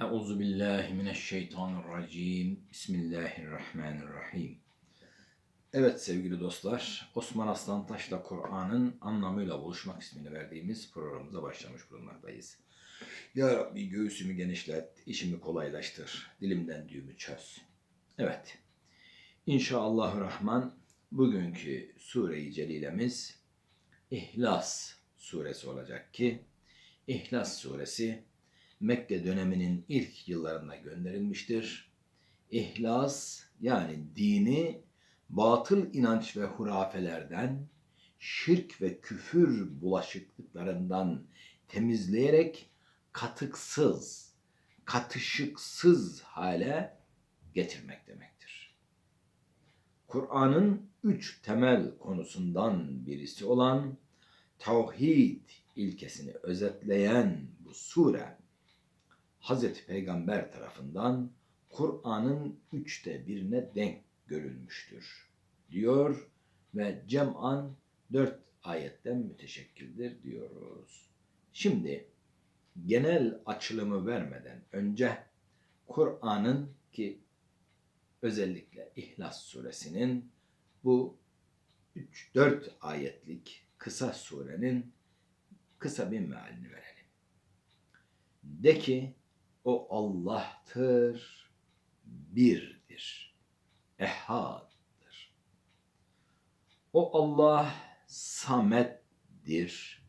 Euzu billahi mineşşeytanirracim. Bismillahirrahmanirrahim. Evet sevgili dostlar, Osman Aslan Taş'la Kur'an'ın anlamıyla buluşmak ismini verdiğimiz programımıza başlamış bulunmaktayız. Ya Rabbi göğsümü genişlet, işimi kolaylaştır, dilimden düğümü çöz. Evet, İnşallahü bugünkü sure-i celilemiz İhlas suresi olacak ki İhlas suresi Mekke döneminin ilk yıllarında gönderilmiştir. İhlas yani dini batıl inanç ve hurafelerden, şirk ve küfür bulaşıklıklarından temizleyerek katıksız, katışıksız hale getirmek demektir. Kur'an'ın üç temel konusundan birisi olan tevhid ilkesini özetleyen bu sure Hazreti Peygamber tarafından Kur'an'ın üçte birine denk görülmüştür diyor ve cem'an dört ayetten müteşekkildir diyoruz. Şimdi genel açılımı vermeden önce Kur'an'ın ki özellikle İhlas suresinin bu 3-4 ayetlik kısa surenin kısa bir mealini verelim. De ki o Allah'tır, birdir, ehaddır. O Allah samettir,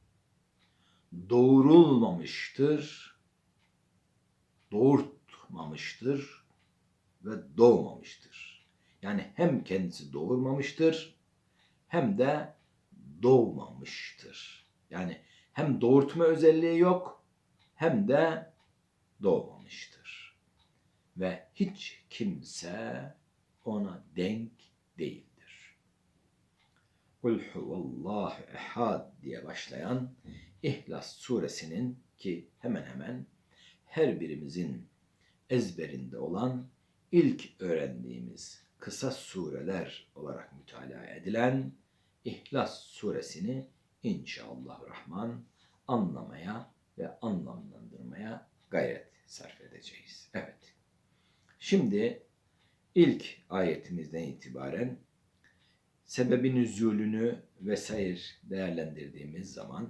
doğurulmamıştır, doğurtmamıştır ve doğmamıştır. Yani hem kendisi doğurmamıştır hem de doğmamıştır. Yani hem doğurtma özelliği yok hem de doğmamıştır. Ve hiç kimse ona denk değildir. Kul huvallahu ehad diye başlayan İhlas suresinin ki hemen hemen her birimizin ezberinde olan ilk öğrendiğimiz kısa sureler olarak mütalaa edilen İhlas suresini inşallah Rahman anlamaya ve anlamlandırmaya gayret sarf edeceğiz. Evet. Şimdi ilk ayetimizden itibaren sebebin nüzulünü vesaire değerlendirdiğimiz zaman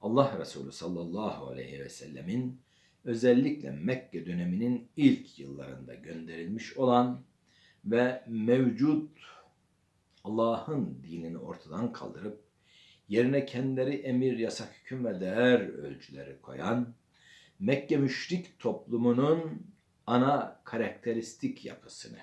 Allah Resulü sallallahu aleyhi ve sellemin özellikle Mekke döneminin ilk yıllarında gönderilmiş olan ve mevcut Allah'ın dinini ortadan kaldırıp yerine kendileri emir, yasak, hüküm ve değer ölçüleri koyan Mekke müşrik toplumunun ana karakteristik yapısını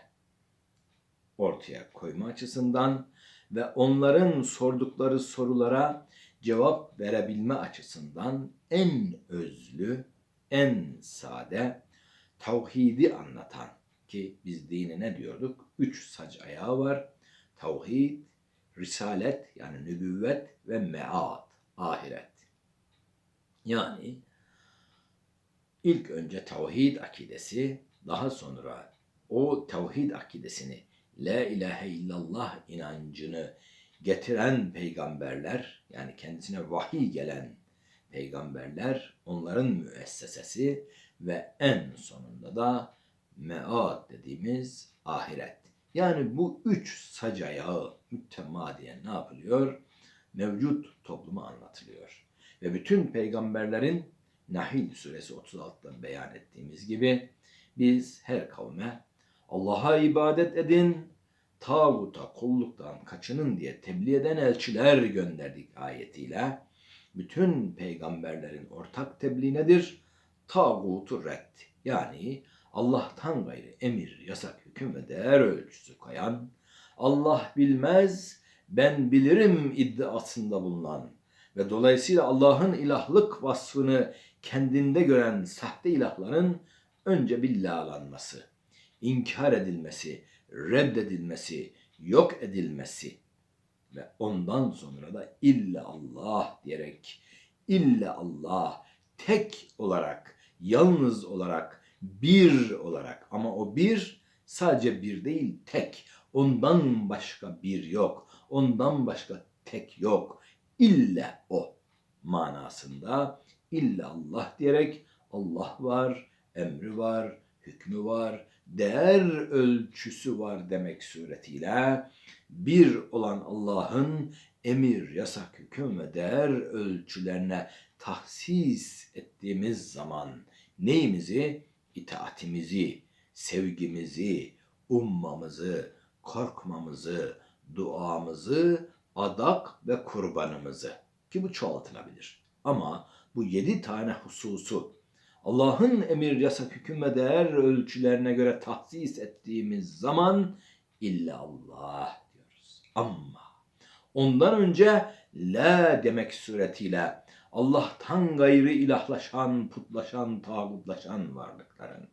ortaya koyma açısından ve onların sordukları sorulara cevap verebilme açısından en özlü, en sade tevhidi anlatan ki biz dini ne diyorduk? Üç sac ayağı var. Tevhid, risalet yani nübüvvet ve mead, ahiret. Yani ilk önce tevhid akidesi, daha sonra o tevhid akidesini, la ilahe illallah inancını getiren peygamberler, yani kendisine vahiy gelen peygamberler, onların müessesesi ve en sonunda da mead dediğimiz ahiret. Yani bu üç sac ayağı ne yapılıyor? Mevcut toplumu anlatılıyor. Ve bütün peygamberlerin Nahil suresi 36'da beyan ettiğimiz gibi biz her kavme Allah'a ibadet edin, tağuta kulluktan kaçının diye tebliğ eden elçiler gönderdik ayetiyle bütün peygamberlerin ortak tebliğ nedir? Tağutu red. Yani Allah'tan gayrı emir, yasak, hüküm ve değer ölçüsü koyan, Allah bilmez, ben bilirim iddiasında bulunan ve dolayısıyla Allah'ın ilahlık vasfını kendinde gören sahte ilahların önce billalanması, inkar edilmesi, reddedilmesi, yok edilmesi ve ondan sonra da illa Allah diyerek illa Allah tek olarak, yalnız olarak, bir olarak ama o bir sadece bir değil tek. Ondan başka bir yok. Ondan başka tek yok. İlla o manasında illa Allah diyerek Allah var, emri var, hükmü var, değer ölçüsü var demek suretiyle bir olan Allah'ın emir, yasak, hüküm ve değer ölçülerine tahsis ettiğimiz zaman neyimizi? İtaatimizi, sevgimizi, ummamızı, korkmamızı, duamızı, adak ve kurbanımızı ki bu çoğaltılabilir. Ama bu yedi tane hususu Allah'ın emir, yasak, hüküm ve değer ölçülerine göre tahsis ettiğimiz zaman illa Allah diyoruz. Ama ondan önce la demek suretiyle Allah'tan gayrı ilahlaşan, putlaşan, tağutlaşan varlıkların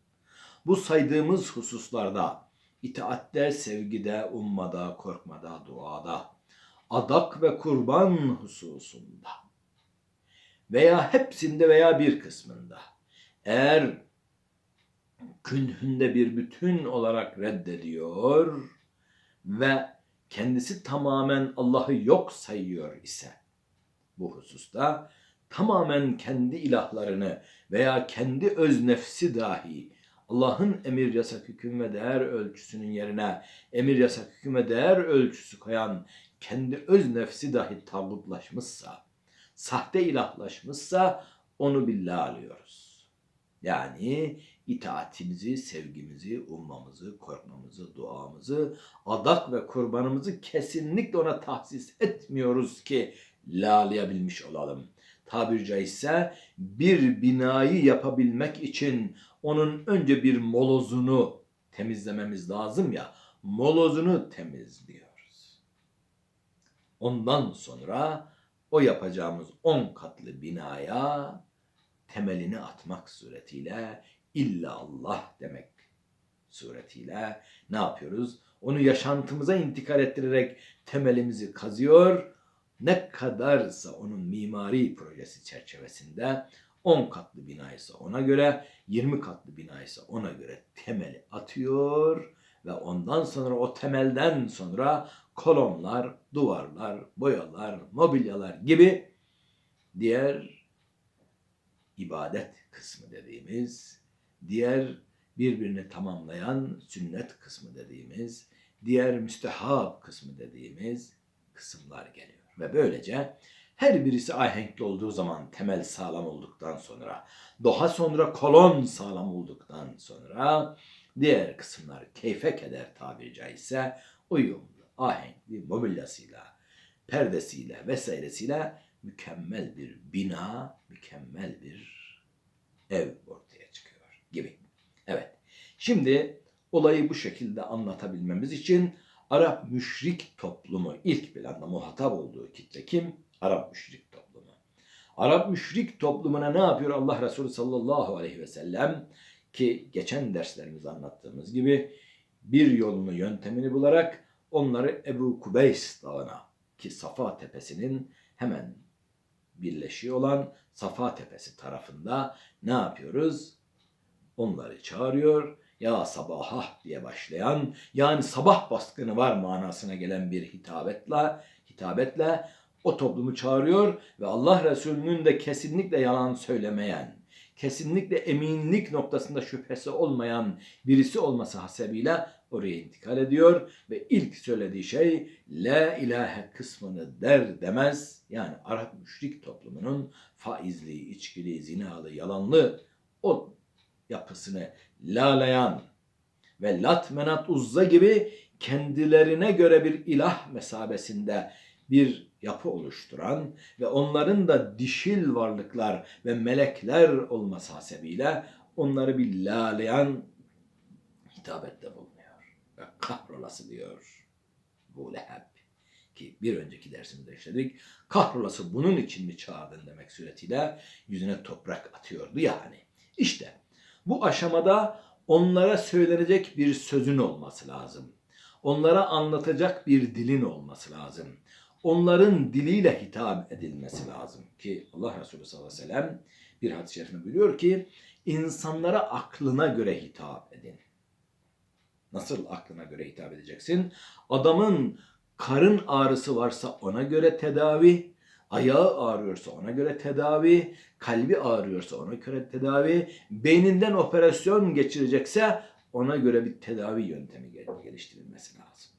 bu saydığımız hususlarda itaatte, sevgide, ummada, korkmada, duada, adak ve kurban hususunda veya hepsinde veya bir kısmında. Eğer künhünde bir bütün olarak reddediyor ve kendisi tamamen Allah'ı yok sayıyor ise bu hususta tamamen kendi ilahlarını veya kendi öz nefsi dahi Allah'ın emir yasak hüküm ve değer ölçüsünün yerine emir yasak hüküm ve değer ölçüsü koyan kendi öz nefsi dahi tağutlaşmışsa, sahte ilahlaşmışsa onu billah alıyoruz. Yani itaatimizi, sevgimizi, ummamızı, korkmamızı, duamızı, adak ve kurbanımızı kesinlikle ona tahsis etmiyoruz ki lalayabilmiş olalım. Tabiri caizse bir binayı yapabilmek için onun önce bir molozunu temizlememiz lazım ya, molozunu temizliyoruz. Ondan sonra o yapacağımız on katlı binaya temelini atmak suretiyle illa Allah demek suretiyle ne yapıyoruz? Onu yaşantımıza intikal ettirerek temelimizi kazıyor. Ne kadarsa onun mimari projesi çerçevesinde 10 katlı bina ise ona göre, 20 katlı bina ise ona göre temeli atıyor ve ondan sonra o temelden sonra kolonlar, duvarlar, boyalar, mobilyalar gibi diğer ibadet kısmı dediğimiz, diğer birbirini tamamlayan sünnet kısmı dediğimiz, diğer müstehab kısmı dediğimiz kısımlar geliyor. Ve böylece her birisi ahenkli olduğu zaman temel sağlam olduktan sonra, daha sonra kolon sağlam olduktan sonra diğer kısımlar keyfe keder tabiri caizse uyumlu, ahenkli mobilyasıyla, perdesiyle vesairesiyle mükemmel bir bina, mükemmel bir ev ortaya çıkıyor gibi. Evet. Şimdi olayı bu şekilde anlatabilmemiz için Arap müşrik toplumu ilk planda muhatap olduğu kitle kim? Arap müşrik toplumu. Arap müşrik toplumuna ne yapıyor Allah Resulü sallallahu aleyhi ve sellem? Ki geçen derslerimizde anlattığımız gibi bir yolunu yöntemini bularak onları Ebu Kubeys dağına ki Safa tepesinin hemen birleşiği olan Safa tepesi tarafında ne yapıyoruz? Onları çağırıyor. Ya sabaha diye başlayan yani sabah baskını var manasına gelen bir hitabetle hitabetle o toplumu çağırıyor ve Allah Resulü'nün de kesinlikle yalan söylemeyen, kesinlikle eminlik noktasında şüphesi olmayan birisi olması hasebiyle oraya intikal ediyor ve ilk söylediği şey la ilahe kısmını der demez yani Arap müşrik toplumunun faizli, içkili, zinalı, yalanlı o yapısını lalayan ve lat menat uzza gibi kendilerine göre bir ilah mesabesinde bir yapı oluşturan ve onların da dişil varlıklar ve melekler olması hasebiyle onları bir lalayan hitabette bulunuyor. Kahrolası diyor bu Leheb ki bir önceki dersimizde işledik. Kahrolası bunun için mi çağırdın demek suretiyle yüzüne toprak atıyordu yani. İşte bu aşamada onlara söylenecek bir sözün olması lazım. Onlara anlatacak bir dilin olması lazım. Onların diliyle hitap edilmesi lazım ki Allah Resulü sallallahu aleyhi ve sellem bir hadis-i şerifinde buyuruyor ki insanlara aklına göre hitap edin. Nasıl aklına göre hitap edeceksin? Adamın karın ağrısı varsa ona göre tedavi, Ayağı ağrıyorsa ona göre tedavi, kalbi ağrıyorsa ona göre tedavi, beyninden operasyon geçirecekse ona göre bir tedavi yöntemi gel- geliştirilmesi lazım.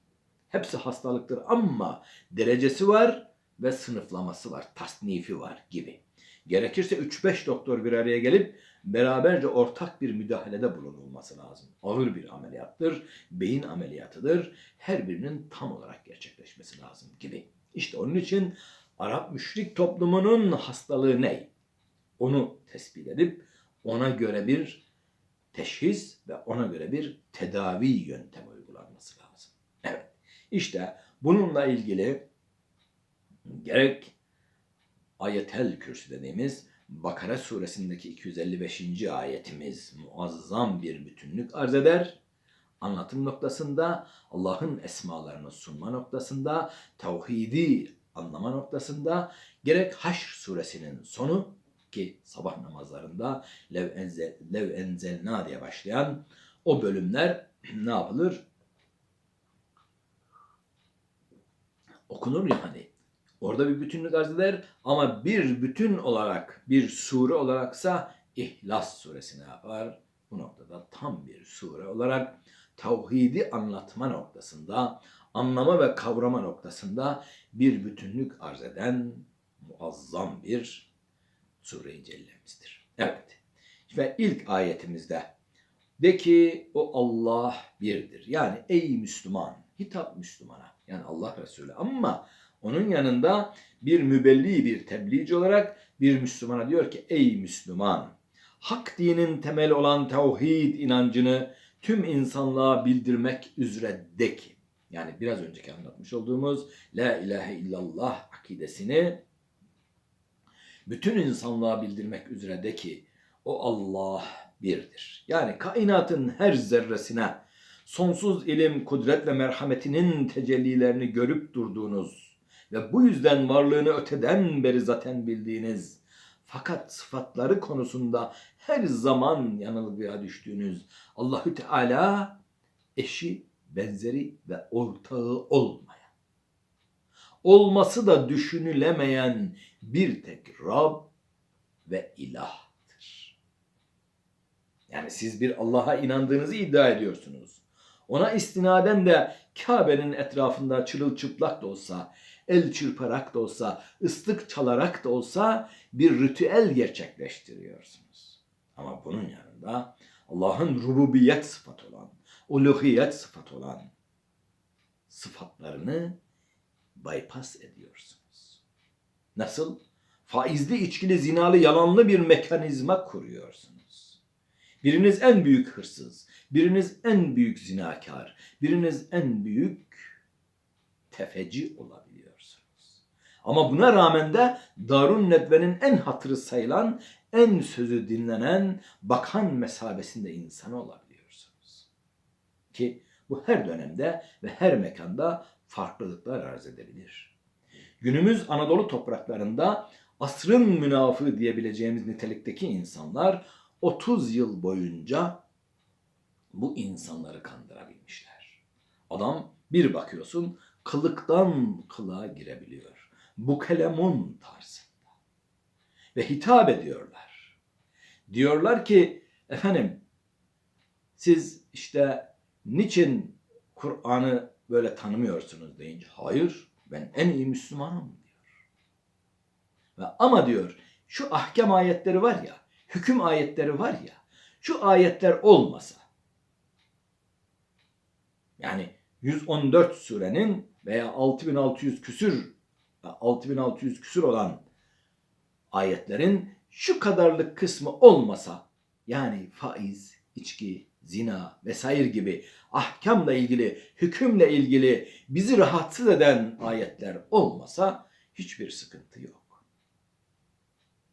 Hepsi hastalıktır ama derecesi var ve sınıflaması var, tasnifi var gibi. Gerekirse 3-5 doktor bir araya gelip beraberce ortak bir müdahalede bulunulması lazım. Ağır bir ameliyattır, beyin ameliyatıdır. Her birinin tam olarak gerçekleşmesi lazım gibi. İşte onun için Arap müşrik toplumunun hastalığı ne? Onu tespit edip ona göre bir teşhis ve ona göre bir tedavi yöntemi uygulanması lazım. Evet. İşte bununla ilgili gerek ayetel kürsü dediğimiz Bakara suresindeki 255. ayetimiz muazzam bir bütünlük arz eder. Anlatım noktasında, Allah'ın esmalarını sunma noktasında, tevhidi anlama noktasında, gerek Haşr suresinin sonu ki sabah namazlarında lev, enzel, lev enzelna diye başlayan o bölümler ne yapılır? Okunur yani. Orada bir bütünlük arz eder ama bir bütün olarak, bir sure olaraksa İhlas suresi ne yapar? Bu noktada tam bir sure olarak tevhidi anlatma noktasında, anlama ve kavrama noktasında bir bütünlük arz eden muazzam bir sure-i cellemizdir. Evet. Ve ilk ayetimizde de ki o Allah birdir. Yani ey Müslüman, hitap Müslümana. Yani Allah Resulü. Ama onun yanında bir mübelli bir tebliğci olarak bir Müslümana diyor ki ey Müslüman hak dinin temeli olan tevhid inancını tüm insanlığa bildirmek üzere de ki yani biraz önceki anlatmış olduğumuz la ilahe illallah akidesini bütün insanlığa bildirmek üzere de ki o Allah birdir. Yani kainatın her zerresine sonsuz ilim, kudret ve merhametinin tecellilerini görüp durduğunuz ve bu yüzden varlığını öteden beri zaten bildiğiniz fakat sıfatları konusunda her zaman yanılgıya düştüğünüz Allahü Teala eşi, benzeri ve ortağı olmayan, olması da düşünülemeyen bir tek Rab ve ilahtır. Yani siz bir Allah'a inandığınızı iddia ediyorsunuz. Ona istinaden de Kabe'nin etrafında çırılçıplak da olsa, el çırparak da olsa, ıslık çalarak da olsa bir ritüel gerçekleştiriyorsunuz. Ama bunun yanında Allah'ın rububiyet sıfatı olan, uluhiyet sıfatı olan sıfatlarını bypass ediyorsunuz. Nasıl? Faizli, içkili, zinalı, yalanlı bir mekanizma kuruyorsunuz. Biriniz en büyük hırsız, biriniz en büyük zinakar, biriniz en büyük tefeci olabiliyorsunuz. Ama buna rağmen de Darun Nedve'nin en hatırı sayılan, en sözü dinlenen, bakan mesabesinde insan olabiliyorsunuz. Ki bu her dönemde ve her mekanda farklılıklar arz edebilir. Günümüz Anadolu topraklarında asrın münafığı diyebileceğimiz nitelikteki insanlar 30 yıl boyunca bu insanları kandırabilmişler. Adam bir bakıyorsun kılıktan kılığa girebiliyor. Bu kelemun tarzında. Ve hitap ediyorlar. Diyorlar ki efendim siz işte niçin Kur'an'ı böyle tanımıyorsunuz deyince hayır ben en iyi Müslümanım diyor. Ve ama diyor şu ahkam ayetleri var ya hüküm ayetleri var ya şu ayetler olmasa yani 114 surenin veya 6600 küsür 6600 küsür olan ayetlerin şu kadarlık kısmı olmasa yani faiz, içki, zina vesaire gibi ahkamla ilgili, hükümle ilgili bizi rahatsız eden ayetler olmasa hiçbir sıkıntı yok.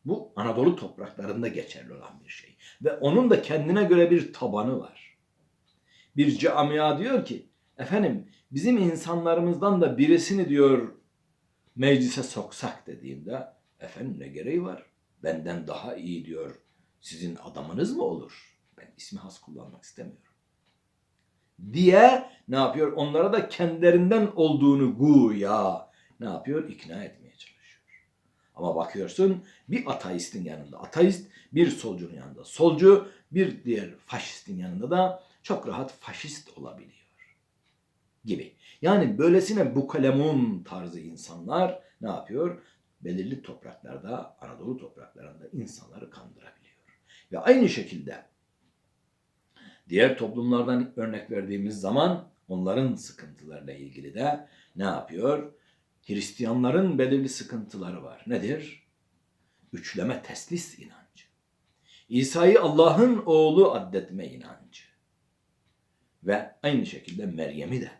Bu Anadolu topraklarında geçerli olan bir şey. Ve onun da kendine göre bir tabanı var. Bir camia diyor ki, efendim bizim insanlarımızdan da birisini diyor meclise soksak dediğinde, efendim ne gereği var? Benden daha iyi diyor. Sizin adamınız mı olur? Ben ismi has kullanmak istemiyorum. Diye ne yapıyor? Onlara da kendilerinden olduğunu güya ne yapıyor? İkna etmeye çalışıyor. Ama bakıyorsun bir ateistin yanında ateist, bir solcunun yanında solcu, bir diğer faşistin yanında da çok rahat faşist olabiliyor gibi. Yani böylesine bu kalemun tarzı insanlar ne yapıyor? Belirli topraklarda, Anadolu topraklarında insanları kandırabiliyor. Ve aynı şekilde diğer toplumlardan örnek verdiğimiz zaman onların sıkıntılarıyla ilgili de ne yapıyor? Hristiyanların belirli sıkıntıları var. Nedir? Üçleme teslis inancı. İsa'yı Allah'ın oğlu addetme inancı. Ve aynı şekilde Meryem'i de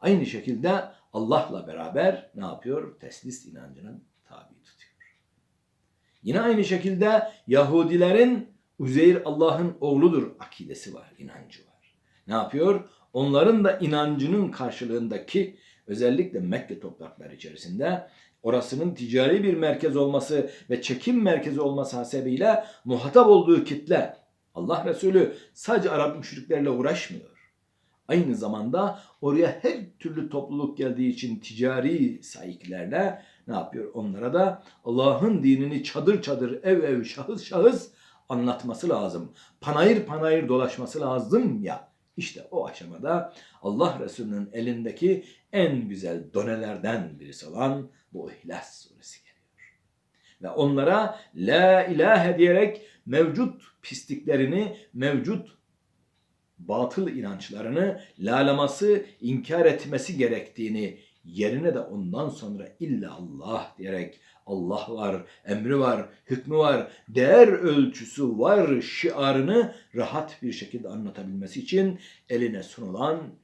aynı şekilde Allah'la beraber ne yapıyor? Teslis inancına tabi tutuyor. Yine aynı şekilde Yahudilerin Uzeyr Allah'ın oğludur akidesi var, inancı var. Ne yapıyor? Onların da inancının karşılığındaki özellikle Mekke toprakları içerisinde orasının ticari bir merkez olması ve çekim merkezi olması hasebiyle muhatap olduğu kitle Allah Resulü sadece Arap müşriklerle uğraşmıyor. Aynı zamanda oraya her türlü topluluk geldiği için ticari sahiplerle ne yapıyor? Onlara da Allah'ın dinini çadır çadır, ev ev, şahıs şahıs anlatması lazım. Panayır panayır dolaşması lazım ya. İşte o aşamada Allah Resulü'nün elindeki en güzel donelerden birisi olan bu İhlas suresi geliyor. Ve onlara la ilahe diyerek mevcut pisliklerini, mevcut batıl inançlarını lalaması, inkar etmesi gerektiğini yerine de ondan sonra illa Allah diyerek Allah var, emri var, hükmü var, değer ölçüsü var şiarını rahat bir şekilde anlatabilmesi için eline sunulan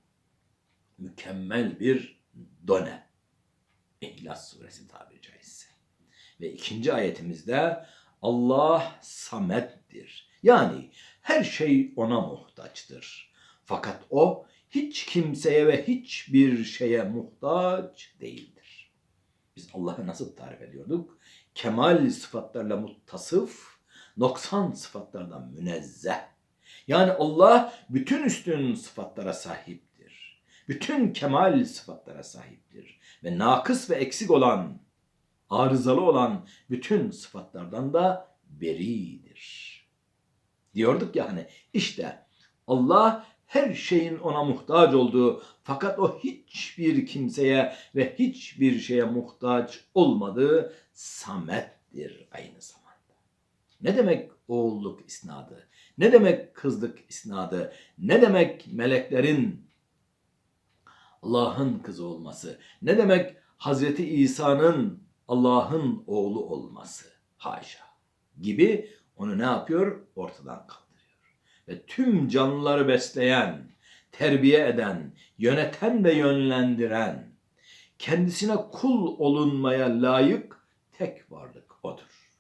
mükemmel bir done. İhlas suresi tabiri caizse. Ve ikinci ayetimizde Allah samettir. Yani her şey ona muhtaçtır. Fakat o hiç kimseye ve hiçbir şeye muhtaç değildir. Biz Allah'ı nasıl tarif ediyorduk? Kemal sıfatlarla muttasıf, noksan sıfatlardan münezzeh. Yani Allah bütün üstün sıfatlara sahiptir. Bütün kemal sıfatlara sahiptir. Ve nakıs ve eksik olan, arızalı olan bütün sıfatlardan da beridir. Diyorduk ya hani işte Allah her şeyin ona muhtaç olduğu fakat o hiçbir kimseye ve hiçbir şeye muhtaç olmadığı samettir aynı zamanda. Ne demek oğulluk isnadı? Ne demek kızlık isnadı? Ne demek meleklerin Allah'ın kızı olması? Ne demek Hazreti İsa'nın Allah'ın oğlu olması? Haşa. Gibi onu ne yapıyor? Ortadan kaldırıyor. Ve tüm canlıları besleyen, terbiye eden, yöneten ve yönlendiren, kendisine kul olunmaya layık tek varlık odur.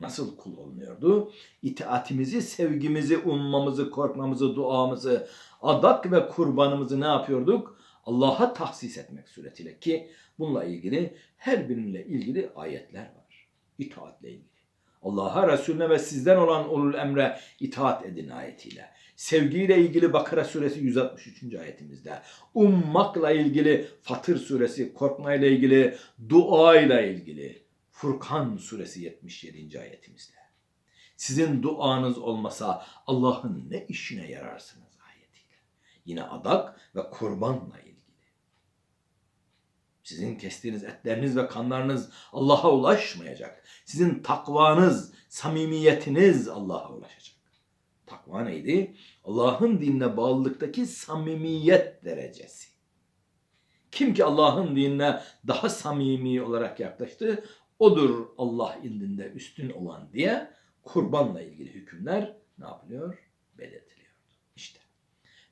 Nasıl kul olunuyordu? İtaatimizi, sevgimizi, ummamızı, korkmamızı, duamızı, adak ve kurbanımızı ne yapıyorduk? Allah'a tahsis etmek suretiyle ki bununla ilgili her biriyle ilgili ayetler var. İtaatle ilgili. Allah'a, Resulüne ve sizden olan ulul emre itaat edin ayetiyle. Sevgiyle ilgili Bakara suresi 163. ayetimizde. Ummakla ilgili Fatır suresi, korkmayla ilgili, duayla ilgili Furkan suresi 77. ayetimizde. Sizin duanız olmasa Allah'ın ne işine yararsınız ayetiyle. Yine adak ve kurbanla ilgili. Sizin kestiğiniz etleriniz ve kanlarınız Allah'a ulaşmayacak. Sizin takvanız, samimiyetiniz Allah'a ulaşacak. Takva neydi? Allah'ın dinine bağlılıktaki samimiyet derecesi. Kim ki Allah'ın dinine daha samimi olarak yaklaştı, odur Allah indinde üstün olan diye kurbanla ilgili hükümler ne yapılıyor? Belirtiliyor. İşte.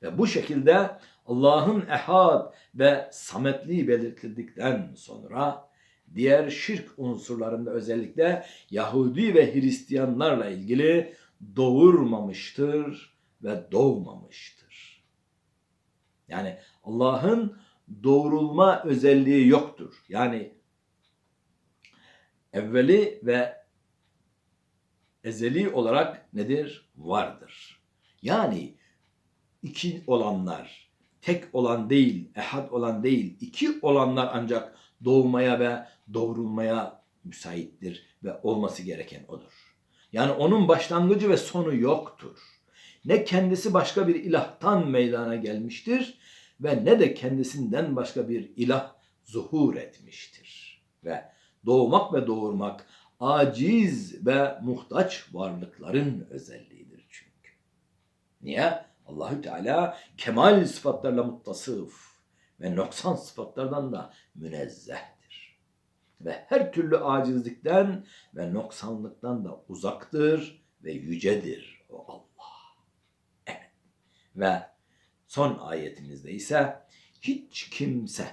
Ve bu şekilde Allah'ın ehad ve sametliği belirtildikten sonra diğer şirk unsurlarında özellikle Yahudi ve Hristiyanlarla ilgili doğurmamıştır ve doğmamıştır. Yani Allah'ın doğrulma özelliği yoktur. Yani evveli ve ezeli olarak nedir? Vardır. Yani iki olanlar, tek olan değil, ehad olan değil, iki olanlar ancak doğmaya ve doğrulmaya müsaittir ve olması gereken odur. Yani onun başlangıcı ve sonu yoktur. Ne kendisi başka bir ilahtan meydana gelmiştir ve ne de kendisinden başka bir ilah zuhur etmiştir. Ve doğmak ve doğurmak aciz ve muhtaç varlıkların özelliğidir çünkü. Niye? Allahü Teala kemal sıfatlarla muttasıf ve noksan sıfatlardan da münezzehtir. Ve her türlü acizlikten ve noksanlıktan da uzaktır ve yücedir o Allah. Evet. Ve son ayetimizde ise hiç kimse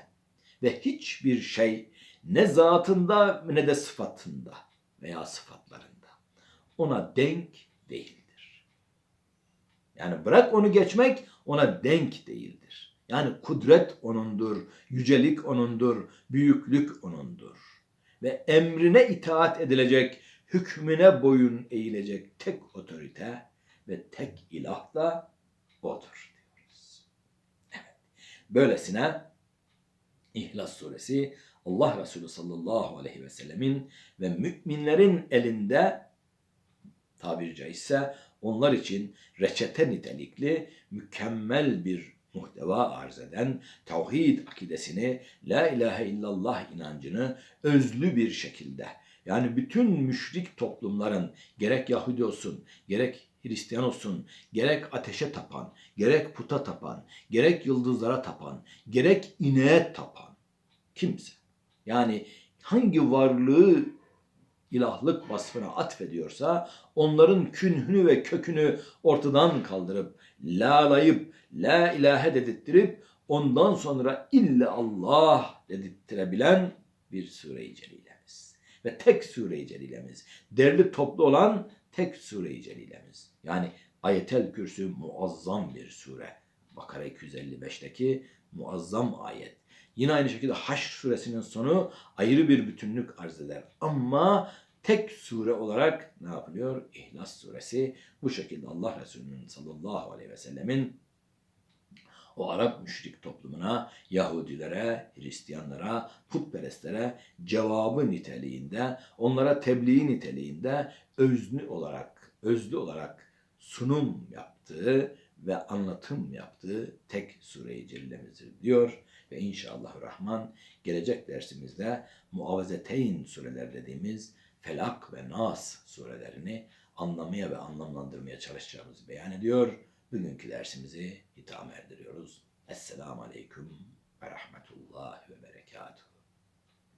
ve hiçbir şey ne zatında ne de sıfatında veya sıfatlarında ona denk değildir. Yani bırak onu geçmek ona denk değildir. Yani kudret onundur, yücelik onundur, büyüklük onundur. Ve emrine itaat edilecek, hükmüne boyun eğilecek tek otorite ve tek ilah da odur diyoruz. Evet. Böylesine İhlas suresi Allah Resulü sallallahu aleyhi ve sellemin ve müminlerin elinde tabiri caizse onlar için reçete nitelikli mükemmel bir muhteva arz eden tevhid akidesini, la ilahe illallah inancını özlü bir şekilde yani bütün müşrik toplumların gerek Yahudi olsun, gerek Hristiyan olsun, gerek ateşe tapan, gerek puta tapan, gerek yıldızlara tapan, gerek ineğe tapan kimse. Yani hangi varlığı ilahlık vasfına atfediyorsa onların künhünü ve kökünü ortadan kaldırıp la'layıp la ilahe dedirttirip ondan sonra illa Allah dedirttirebilen bir sure-i celilemiz. Ve tek sure-i celilemiz. Derli toplu olan tek sure-i celilemiz. Yani ayetel kürsü muazzam bir sure. Bakara 255'teki muazzam ayet. Yine aynı şekilde Haşr suresinin sonu ayrı bir bütünlük arz eder. Ama tek sure olarak ne yapılıyor? İhlas suresi bu şekilde Allah Resulü'nün sallallahu aleyhi ve sellemin o Arap müşrik toplumuna, Yahudilere, Hristiyanlara, putperestlere cevabı niteliğinde, onlara tebliğ niteliğinde özlü olarak, özlü olarak sunum yaptığı ve anlatım yaptığı tek sure-i cellemizdir diyor ve inşallah Rahman gelecek dersimizde muavezeteyn sureler dediğimiz Felak ve Nas surelerini anlamaya ve anlamlandırmaya çalışacağımızı beyan ediyor. Bugünkü dersimizi hitama erdiriyoruz. Esselamu Aleyküm ve Rahmetullahi ve Berekatuhu.